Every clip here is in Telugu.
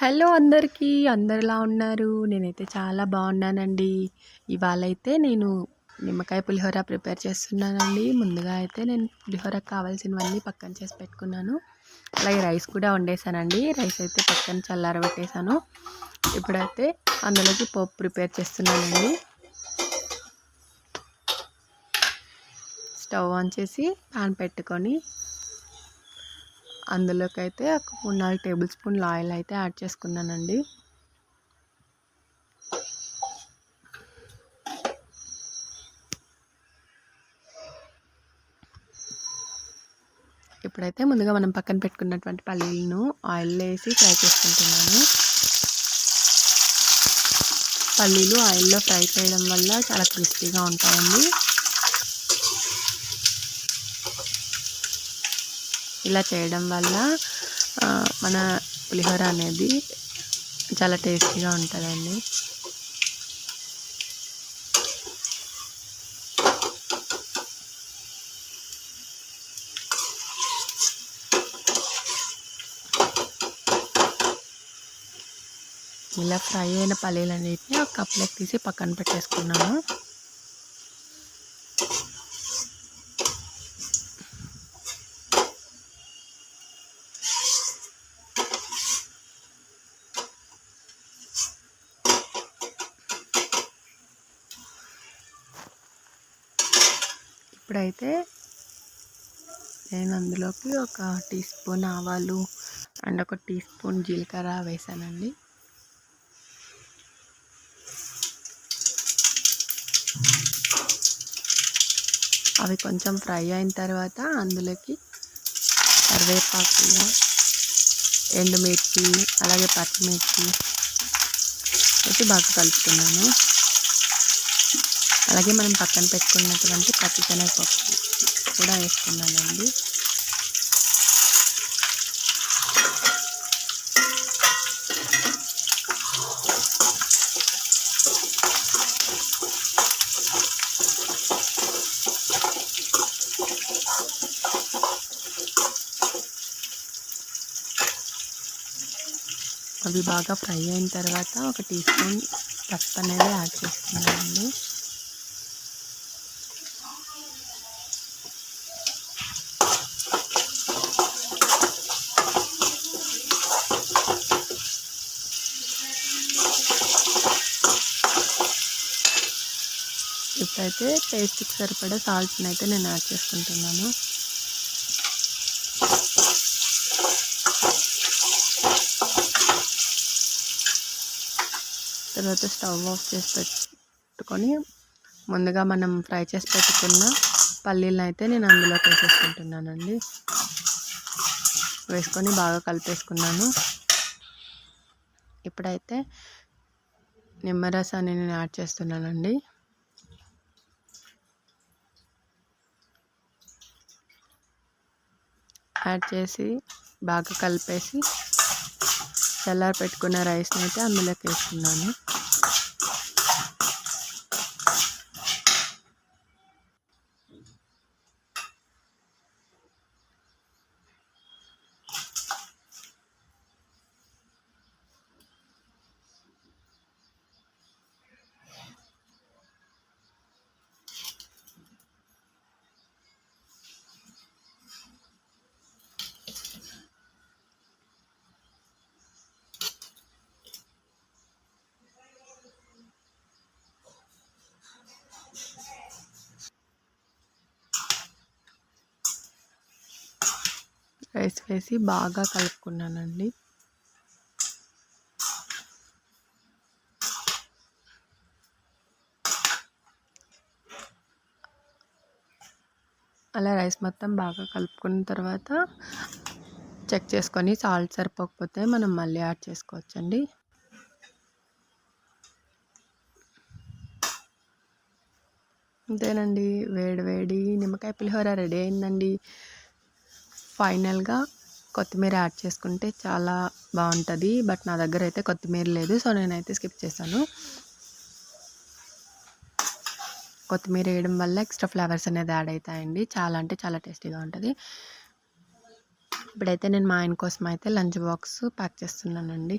హలో అందరికీ అందరిలా ఉన్నారు? నేనైతే చాలా బాగున్నానండి. ఇవాళ అయితే నేను నిమ్మకాయ పులిహోర ప్రిపేర్ చేస్తున్నానండి. ముందుగా అయితే నేను పులిహోరకు కావాల్సినవన్నీ పక్కన చేసి పెట్టుకున్నాను. అలాగే రైస్ కూడా వండేసానండి రైస్ అయితే పక్కన చల్లారబెట్టేశాను. ఇప్పుడైతే అందులోకి పోపు ప్రిపేర్ చేస్తున్నానండి. స్టవ్ ఆన్ చేసి పాన్ పెట్టుకొని అందులోకి అయితే ఒక మూడు నాలుగు టేబుల్ స్పూన్ల ఆయిల్ అయితే యాడ్ చేసుకున్నానండి. ఇప్పుడైతే ముందుగా మనం పక్కన పెట్టుకున్నటువంటి పల్లీలను ఆయిల్ వేసి ఫ్రై చేసుకుంటున్నాను. పల్లీలు ఆయిల్లో ఫ్రై చేయడం వల్ల చాలా క్రిస్పీగా ఉంటాయండి. ఇలా చేయడం వల్ల మన పులిహోర అనేది చాలా టేస్టీగా ఉంటుందండి. ఇలా ఫ్రై అయిన పల్లీలన్నిటిని ఒక కప్లోకి తీసి పక్కన పెట్టేసుకున్నాను. ఇప్పుడైతే నేను అందులోకి ఒక టీ స్పూన్ ఆవాలు అండ్ ఒక టీ స్పూన్ జీలకర్ర వేసానండి. అవి కొంచెం ఫ్రై అయిన తర్వాత అందులోకి కరివేపాకు ఎండుమిర్చి అలాగే పచ్చిమిర్చి వేసి బాగా కలుపుతున్నాను అలాగే మనం పక్కన పెట్టుకున్నటువంటి పచ్చిశనగపప్పు కూడా వేసుకున్నానండి. అవి బాగా ఫ్రై అయిన తర్వాత ఒక టీ స్పూన్ పసుపు అనేది యాడ్ చేసుకున్నానండి ఇప్పుడైతే టేస్ట్కి సరిపడే సాల్ట్ని అయితే నేను యాడ్ చేసుకుంటున్నాను. తర్వాత స్టవ్ ఆఫ్ చేసి పెట్టుకొని ముందుగా మనం ఫ్రై చేసి పెట్టుకున్న పల్లీలను అయితే నేను అందులోకి వేసేసుకుంటున్నానండి. వేసుకొని బాగా కలిపేసుకున్నాను. ఇప్పుడైతే నిమ్మరసాన్ని నేను యాడ్ చేస్తున్నానండి. యాడ్ చేసి బాగా కలిపేసి చల్లారి పెట్టుకున్న రైస్ని అయితే అందులోకి వేసుకున్నాను. రైస్ వేసి బాగా కలుపుకున్నానండి. అలా రైస్ మొత్తం బాగా కలుపుకున్న తర్వాత చెక్ చేసుకొని సాల్ట్ సరిపోకపోతే మనం మళ్ళీ యాడ్ చేసుకోవచ్చండి. అంతేనండి వేడి వేడి నిమ్మకాయ పులిహోర రెడీ అయిందండి. ఫైనల్గా కొత్తిమీర యాడ్ చేసుకుంటే చాలా బాగుంటుంది. బట్ నా దగ్గర అయితే కొత్తిమీర లేదు. సో నేనైతే స్కిప్ చేశాను. కొత్తిమీర వేయడం వల్ల ఎక్స్ట్రా ఫ్లేవర్స్ అనేది యాడ్ అవుతాయండి. చాలా అంటే చాలా టేస్టీగా ఉంటుంది. ఇప్పుడైతే నేను మా ఆయన కోసం అయితే లంచ్ బాక్స్ ప్యాక్ చేస్తున్నానండి.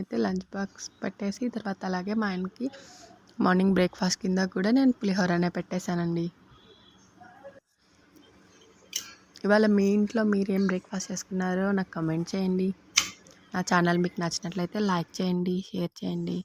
అయితే లంచ్ బాక్స్ పెట్టేసి తర్వాత అలాగే మా ఆయనకి మార్నింగ్ బ్రేక్ఫాస్ట్ కింద కూడా నేను పులిహోరనే పెట్టేశానండి. ఇవాళ మీ ఇంట్లో మీరు ఏం బ్రేక్ఫాస్ట్ చేసుకున్నారో నాకు కమెంట్ చేయండి. నా ఛానల్ మీకు నచ్చినట్లయితే లైక్ చేయండి షేర్ చేయండి.